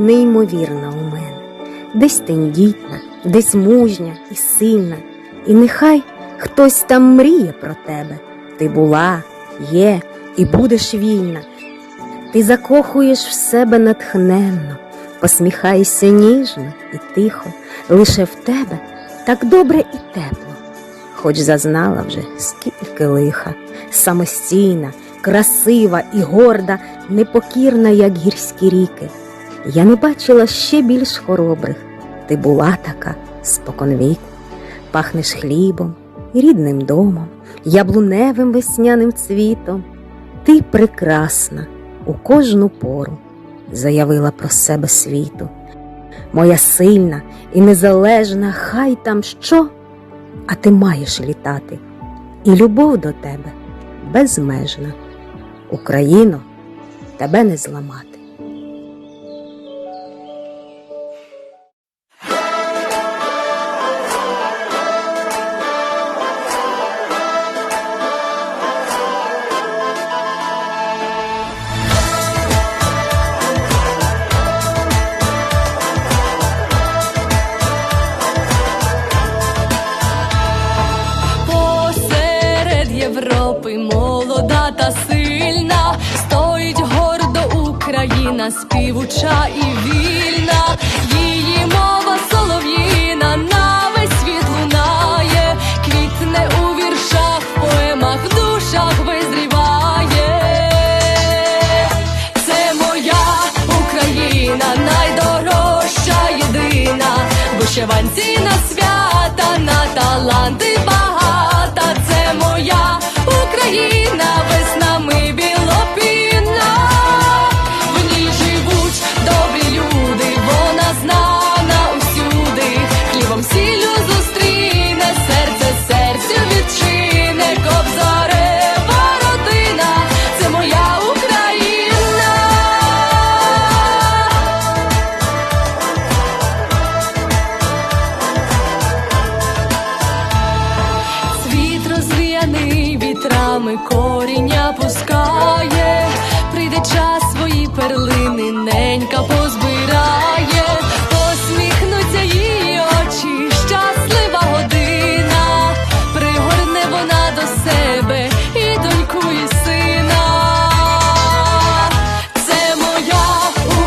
неймовірна у мене, десь тендітна, десь мужня і сильна, і нехай хтось там мріє про тебе. Ти була, є і будеш вільна. Ти закохуєш в себе натхненно, посміхаєшся ніжно і тихо, лише в тебе так добре і тепло, хоч зазнала вже скільки лиха, самостійна, красива і горда, непокірна, як гірські ріки. Я не бачила ще більш хоробрих. Ти була така споконвіку, пахнеш хлібом, рідним домом, яблуневим весняним цвітом. Ти прекрасна у кожну пору, заявила про себе світу. Моя сильна і незалежна, хай там що, а ти маєш літати, і любов до тебе безмежна. Україно, тебе не зламати. Україна, співуча і вільна, її мова солов'їна на весь світ лунає, квітне у віршах, поемах, душах визріває. Це моя Україна, найдорожча єдина, вишиванці на свята, на таланти вітрами коріння пускає, прийде час свої перлини, ненька позбирає, посміхнуться її очі, щаслива година, пригорне вона до себе і доньку, і сина. Це моя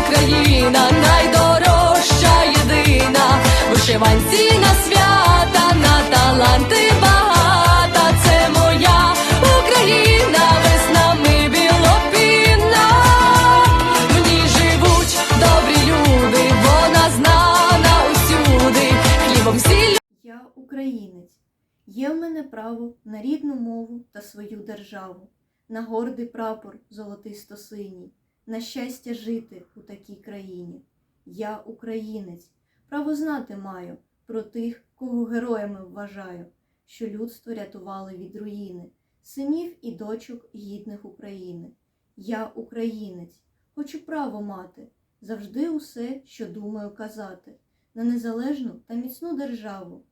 Україна, найдорожча єдина, вишиванці на свята, на таланти Є в мене право на рідну мову та свою державу, на гордий прапор золотисто-синій, на щастя жити у такій країні. Я українець, право знати маю про тих, кого героями вважаю, що людство рятували від руїни, синів і дочок гідних України. Я українець, хочу право мати, завжди усе, що думаю казати, на незалежну та міцну державу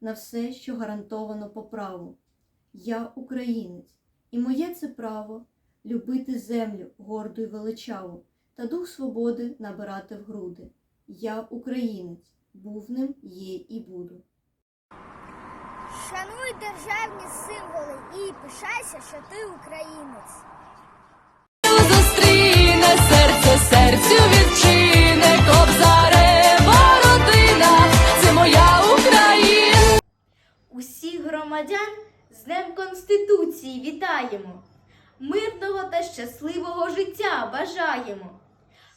на все, що гарантовано по праву. Я українець, і моє це право любити землю горду й величаву та дух свободи набирати в груди. Я українець, був ним, є і буду. Шануй державні символи і пишайся, що ти українець. зустріне серце серцю відчине, громадян з Днем Конституції вітаємо! Мирного та щасливого життя бажаємо!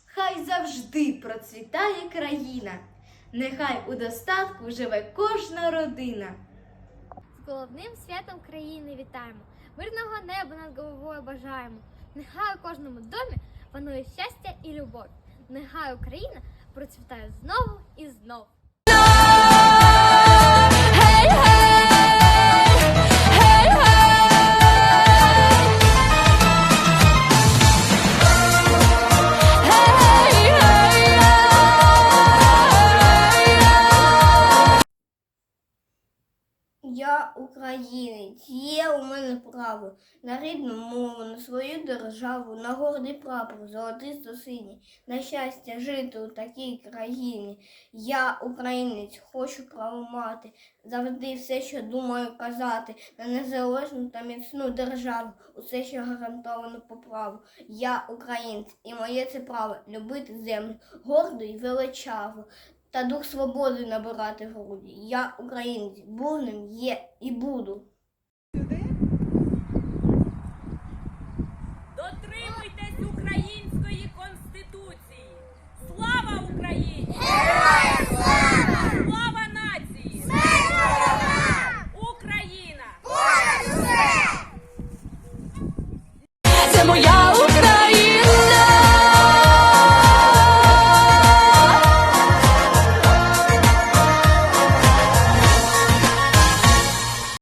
Хай завжди процвітає країна, нехай у достатку живе кожна родина. З головним святом країни вітаємо. Мирного неба над головою бажаємо. Нехай у кожному домі панує щастя і любов. Нехай Україна процвітає знову і знову. Українець, є у мене право на рідну мову, на свою державу, на гордий прапор, золотисто синій, на щастя жити у такій країні. Я, українець, хочу право мати, завжди все, що думаю казати, на незалежну та міцну державу, усе, що гарантовано по праву. Я українець, і моє це право любити землю, гордо і величаво та дух свободи набирати в груді. Я українець, був є і буду. Дотримуйтесь української конституції. Слава Україні! Слава нації! Україна! Це моя!